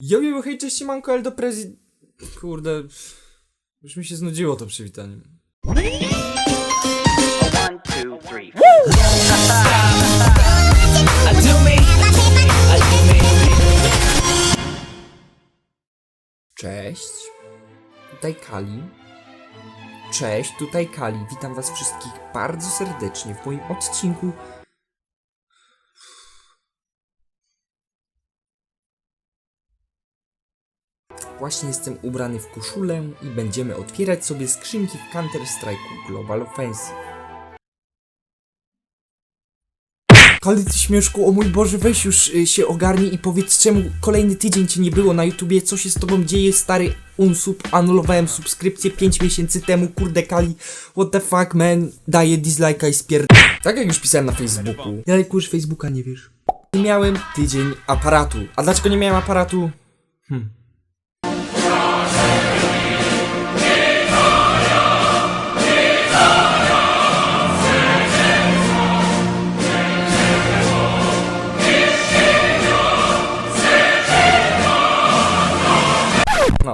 Jo, jo, hej, cześć, manko, Eldo Prezi... Kurde, już mi się znudziło to przywitanie. Cześć, tutaj Kali. Cześć, tutaj Kali. Witam was wszystkich bardzo serdecznie w moim odcinku. Właśnie jestem ubrany w koszulę i będziemy otwierać sobie skrzynki w Counter-Strike'u Global Offensive. Kali, ty śmieszku, o mój Boże, weź już y, się ogarnij i powiedz czemu kolejny tydzień cię nie było na YouTubie, co się z tobą dzieje, stary unsub, anulowałem subskrypcję 5 miesięcy temu, kurde Kali, what the fuck, man, daję dislike'a i spierd... Tak jak już pisałem na Facebooku. Ja już Facebooka nie wiesz. Nie miałem tydzień aparatu. A dlaczego nie miałem aparatu? Hmm.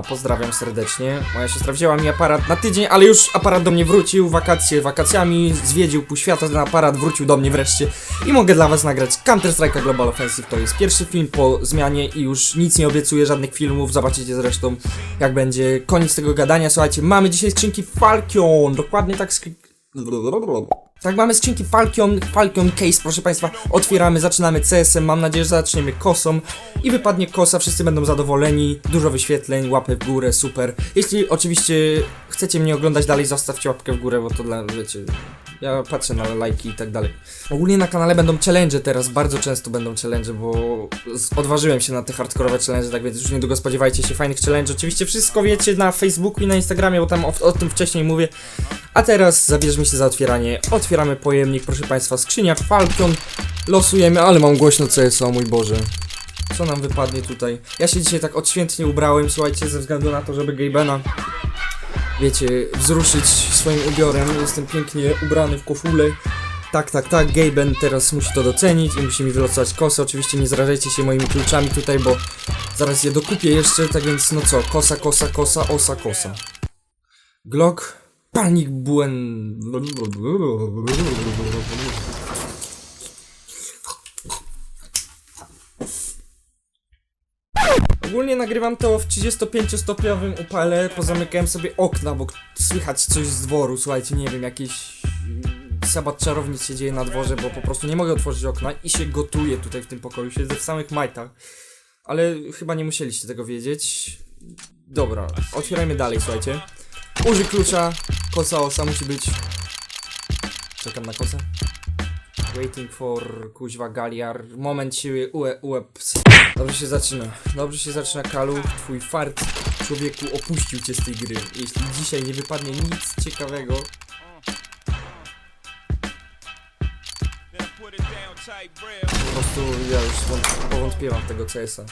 Pozdrawiam serdecznie. Moja siostra wzięła mi aparat na tydzień, ale już aparat do mnie wrócił. Wakacje wakacjami, zwiedził pół świata, ten aparat wrócił do mnie wreszcie. I mogę dla was nagrać Counter-Strike Global Offensive. To jest pierwszy film po zmianie i już nic nie obiecuję, żadnych filmów. Zobaczycie zresztą, jak będzie koniec tego gadania. Słuchajcie, mamy dzisiaj skrzynki Falcon. Dokładnie tak skrzynki... Tak, mamy skrzynki Falcon, Falcon Case, proszę Państwa, otwieramy, zaczynamy CS-em, mam nadzieję, że zaczniemy kosą. I wypadnie kosa, wszyscy będą zadowoleni, dużo wyświetleń, łapy w górę, super. Jeśli oczywiście chcecie mnie oglądać dalej, zostawcie łapkę w górę, bo to dla, wiecie, ja patrzę na lajki i tak dalej. Ogólnie na kanale będą challenge teraz, bardzo często będą challenge, bo odważyłem się na te hardkorowe challenge, tak więc już niedługo spodziewajcie się fajnych challenge. Oczywiście wszystko wiecie na Facebooku i na Instagramie, bo tam o, o tym wcześniej mówię. A teraz zabierzmy się za otwieranie. Otwieramy pojemnik, proszę Państwa, skrzynia Falcon. Losujemy, ale mam głośno CSO, mój Boże. Co nam wypadnie tutaj? Ja się dzisiaj tak odświętnie ubrałem, słuchajcie, ze względu na to, żeby Gabena, wiecie, wzruszyć swoim ubiorem. Jestem pięknie ubrany w koszulę. Tak, tak, tak, Gaben teraz musi to docenić i musi mi wylosować kosę. Oczywiście nie zrażajcie się moimi kluczami tutaj, bo zaraz je dokupię jeszcze, tak więc no co, kosa, kosa, kosa, osa, kosa. Glock, panik błęd... Ogólnie nagrywam to w 35-stopniowym upale, pozamykałem sobie okna, bo słychać coś z dworu, słuchajcie, nie wiem, jakiś mm, sabat czarownic się dzieje na dworze, bo po prostu nie mogę otworzyć okna i się gotuję tutaj w tym pokoju, siedzę w samych majtach. Ale chyba nie musieliście tego wiedzieć. Dobra, otwierajmy dalej, słuchajcie. Użyj klucza, kosa osa musi być. Czekam na kosę. Waiting for kuźwa Galiar. Moment siły ue, ue, ps. Dobrze się zaczyna. Dobrze się zaczyna Kalu. Twój fart człowieku opuścił cię z tej gry. Jeśli dzisiaj nie wypadnie nic ciekawego, po prostu ja już wąt- powątpiewam tego CS-a.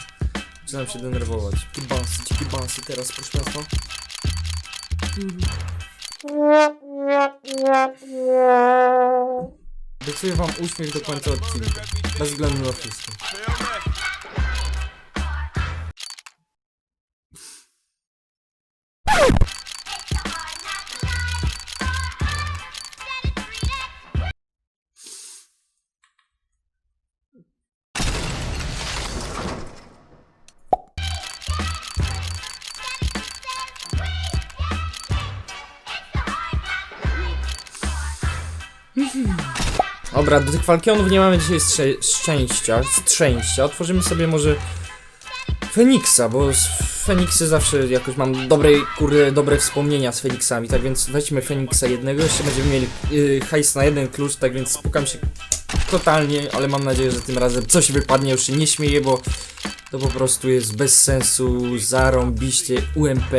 Zaczynam się denerwować. Dziki bansy, dziki bansy teraz, proszę państwa. Obiecuję wam uśmiech do końca odcinka. Bez względu na wszystko. Dobra, do tych falkionów nie mamy dzisiaj szczęścia, szczęścia. Otworzymy sobie może Feniksa, bo z Feniksy zawsze jakoś mam dobre, kurde, dobre wspomnienia z Feniksami, tak więc weźmy Feniksa jednego, jeszcze będziemy mieli yy, hajs na jeden klucz, tak więc spukam się totalnie, ale mam nadzieję, że tym razem coś wypadnie, już się nie śmieję, bo to po prostu jest bez sensu, zarąbiście, UMP,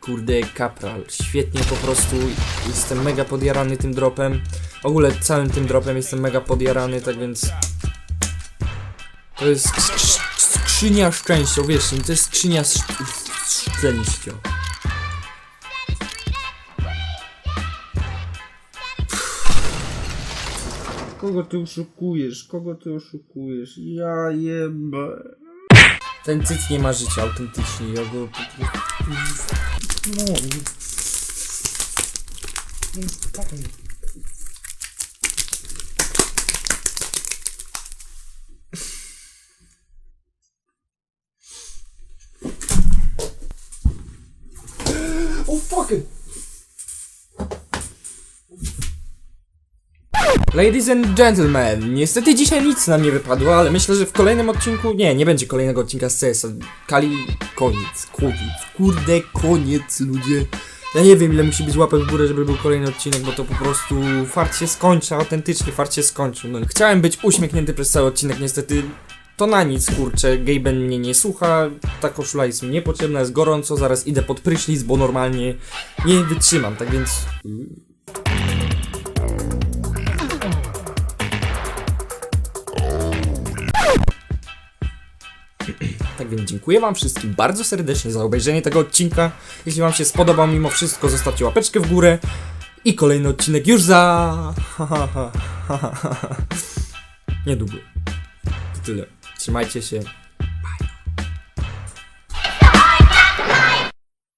kurde, Kapral, świetnie po prostu, jestem mega podjarany tym dropem, w ogóle całym tym dropem jestem mega podjarany, tak więc to jest sk- sk- skrzynia szczęścia, mi, to jest skrzynia sz- szczęścia. Kogo ty oszukujesz? Kogo ty oszukujesz? Ja jebę. Ten cyc nie ma życia autentycznie. Ja go... No. Oh fucking! Ladies and gentlemen, niestety dzisiaj nic nam nie wypadło, ale myślę, że w kolejnym odcinku, nie, nie będzie kolejnego odcinka z CS-a. Kali, koniec, koniec, kurde, koniec, ludzie. Ja nie wiem, ile musi być łapek w górę, żeby był kolejny odcinek, bo to po prostu fart się skończy, autentycznie fart się skończył. No, chciałem być uśmiechnięty przez cały odcinek, niestety to na nic, kurczę, Gaben mnie nie słucha, ta koszula jest mi niepotrzebna, jest gorąco, zaraz idę pod prysznic, bo normalnie nie wytrzymam, tak więc... Tak więc dziękuję wam wszystkim bardzo serdecznie za obejrzenie tego odcinka. Jeśli wam się spodobał mimo wszystko, zostawcie łapeczkę w górę. I kolejny odcinek już za... Niedługo. To tyle. Trzymajcie się.